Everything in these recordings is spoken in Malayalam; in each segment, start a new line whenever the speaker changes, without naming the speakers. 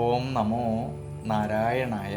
ഓം നമോ നാരായണായ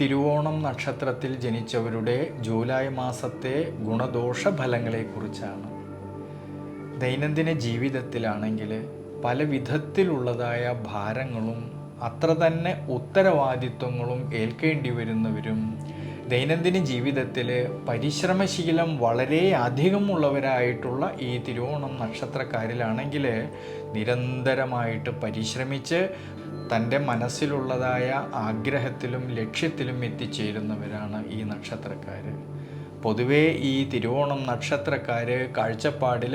തിരുവോണം നക്ഷത്രത്തിൽ ജനിച്ചവരുടെ ജൂലൈ മാസത്തെ ഗുണദോഷ ഫലങ്ങളെക്കുറിച്ചാണ് ദൈനംദിന ജീവിതത്തിലാണെങ്കിൽ പല വിധത്തിലുള്ളതായ ഭാരങ്ങളും അത്ര തന്നെ ഉത്തരവാദിത്വങ്ങളും ഏൽക്കേണ്ടി വരുന്നവരും ദൈനംദിന ജീവിതത്തിൽ പരിശ്രമശീലം വളരെ അധികമുള്ളവരായിട്ടുള്ള ഈ തിരുവോണം നക്ഷത്രക്കാരിലാണെങ്കിൽ നിരന്തരമായിട്ട് പരിശ്രമിച്ച് തന്റെ മനസ്സിലുള്ളതായ ആഗ്രഹത്തിലും ലക്ഷ്യത്തിലും എത്തിച്ചേരുന്നവരാണ് ഈ നക്ഷത്രക്കാർ പൊതുവേ ഈ തിരുവോണം നക്ഷത്രക്കാർ കാഴ്ചപ്പാടിൽ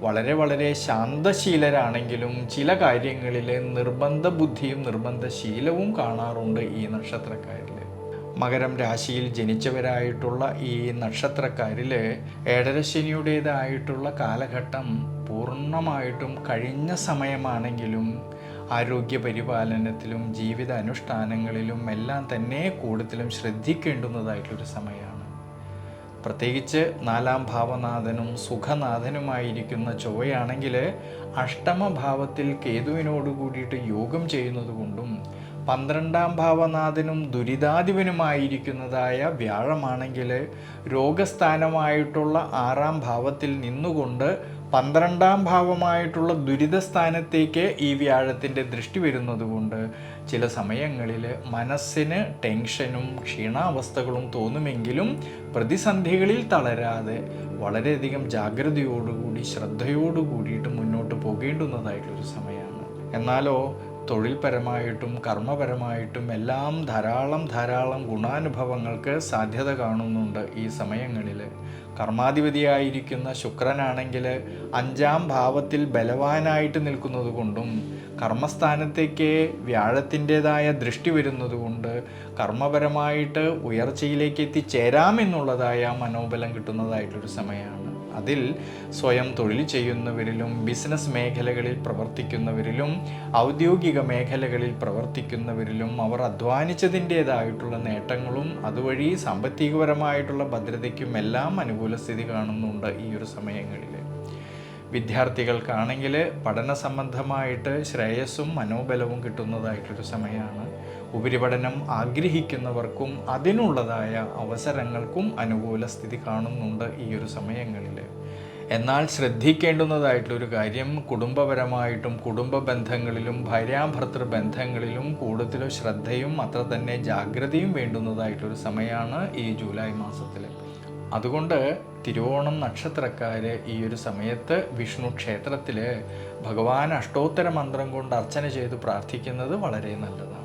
വളരെ വളരെ ശാന്തശീലരാണെങ്കിലും ചില കാര്യങ്ങളിൽ നിർബന്ധ ബുദ്ധിയും നിർബന്ധശീലവും കാണാറുണ്ട് ഈ നക്ഷത്രക്കാരിൽ മകരം രാശിയിൽ ജനിച്ചവരായിട്ടുള്ള ഈ നക്ഷത്രക്കാരിൽ ഏഴരശനിയുടേതായിട്ടുള്ള കാലഘട്ടം പൂർണമായിട്ടും കഴിഞ്ഞ സമയമാണെങ്കിലും ആരോഗ്യ പരിപാലനത്തിലും ജീവിത അനുഷ്ഠാനങ്ങളിലും എല്ലാം തന്നെ കൂടുതലും ശ്രദ്ധിക്കേണ്ടുന്നതായിട്ടൊരു സമയമാണ്. പ്രത്യേകിച്ച് നാലാം ഭാവനാഥനും സുഖനാഥനുമായിരിക്കുന്ന ചൊവ്വയാണെങ്കിൽ അഷ്ടമഭാവത്തിൽ കേതുവിനോട് കൂടിയിട്ട് യോഗം ചെയ്യുന്നത് കൊണ്ടും പന്ത്രണ്ടാം ഭാവനാഥനും ദുരിതാധിപനുമായിരിക്കുന്നതായ വ്യാഴമാണെങ്കിൽ രോഗസ്ഥാനമായിട്ടുള്ള ആറാം ഭാവത്തിൽ നിന്നുകൊണ്ട് പന്ത്രണ്ടാം ഭാവമായിട്ടുള്ള ദുരിതസ്ഥാനത്തേക്ക് ഈ വ്യാഴത്തിന്റെ ദൃഷ്ടി വരുന്നതുകൊണ്ട് ചില സമയങ്ങളിൽ മനസ്സിന് ടെൻഷനും ക്ഷീണാവസ്ഥകളും തോന്നുമെങ്കിലും പ്രതിസന്ധികളിൽ തളരാതെ വളരെയധികം ജാഗ്രതയോടുകൂടി ശ്രദ്ധയോടുകൂടിയിട്ട് മുന്നോട്ട് പോകേണ്ടുന്നതായിട്ടൊരു സമയമാണ്. എന്നാലോ തൊഴിൽപരമായിട്ടും കർമ്മപരമായിട്ടും എല്ലാം ധാരാളം ധാരാളം ഗുണാനുഭവങ്ങൾക്ക് സാധ്യത കാണുന്നുണ്ട് ഈ സമയങ്ങളിൽ കർമാധിപതിയായിരിക്കുന്ന ശുക്രനാണെങ്കിൽ അഞ്ചാം ഭാവത്തിൽ ബലവാനായിട്ട് നിൽക്കുന്നത് കൊണ്ടും കർമ്മസ്ഥാനത്തേക്ക് വ്യാഴത്തിന്റെതായ ദൃഷ്ടി വരുന്നതുകൊണ്ട് കർമ്മപരമായിട്ട് ഉയർച്ചയിലേക്ക് എത്തിച്ചേരാമെന്നുള്ളതായ മനോബലം കിട്ടുന്നതായിട്ടൊരു സമയമാണ്. അതിൽ സ്വയം തൊഴിൽ ചെയ്യുന്നവരിലും ബിസിനസ് മേഖലകളിൽ പ്രവർത്തിക്കുന്നവരിലും ഔദ്യോഗിക മേഖലകളിൽ പ്രവർത്തിക്കുന്നവരിലും അവർ അധ്വാനിച്ചതിന്റെതായിട്ടുള്ള നേട്ടങ്ങളും അതുവഴി സാമ്പത്തികപരമായിട്ടുള്ള ഭദ്രതയ്ക്കും എല്ലാം അനുകൂല സ്ഥിതി കാണുന്നുണ്ട് ഈ ഒരു സമയങ്ങളിൽ വിദ്യാർത്ഥികൾക്കാണെങ്കിൽ പഠന സംബന്ധമായിട്ട് ശ്രേയസ്സും മനോബലവും കിട്ടുന്നതായിട്ടൊരു സമയമാണ്. ഉപരിപഠനം ആഗ്രഹിക്കുന്നവർക്കും അതിനുള്ളതായ അവസരങ്ങൾക്കും അനുകൂല സ്ഥിതി കാണുന്നുണ്ട് ഈ ഒരു സമയങ്ങളിൽ എന്നാൽ ശ്രദ്ധിക്കേണ്ടുന്നതായിട്ടുള്ളൊരു കാര്യം കുടുംബപരമായിട്ടും കുടുംബ ബന്ധങ്ങളിലും ഭാര്യാഭർത്തൃ ബന്ധങ്ങളിലും കൂടുതൽ ശ്രദ്ധയും അത്ര തന്നെ ജാഗ്രതയും വേണ്ടുന്നതായിട്ടൊരു സമയമാണ് ഈ ജൂലൈ മാസത്തിൽ അതുകൊണ്ട് തിരുവോണം നക്ഷത്രക്കാർ ഈ ഒരു സമയത്ത് വിഷ്ണു ക്ഷേത്രത്തിൽ ഭഗവാൻ അഷ്ടോത്തര മന്ത്രം കൊണ്ട് അർച്ചന ചെയ്ത് പ്രാർത്ഥിക്കുന്നത് വളരെ നല്ലതാണ്.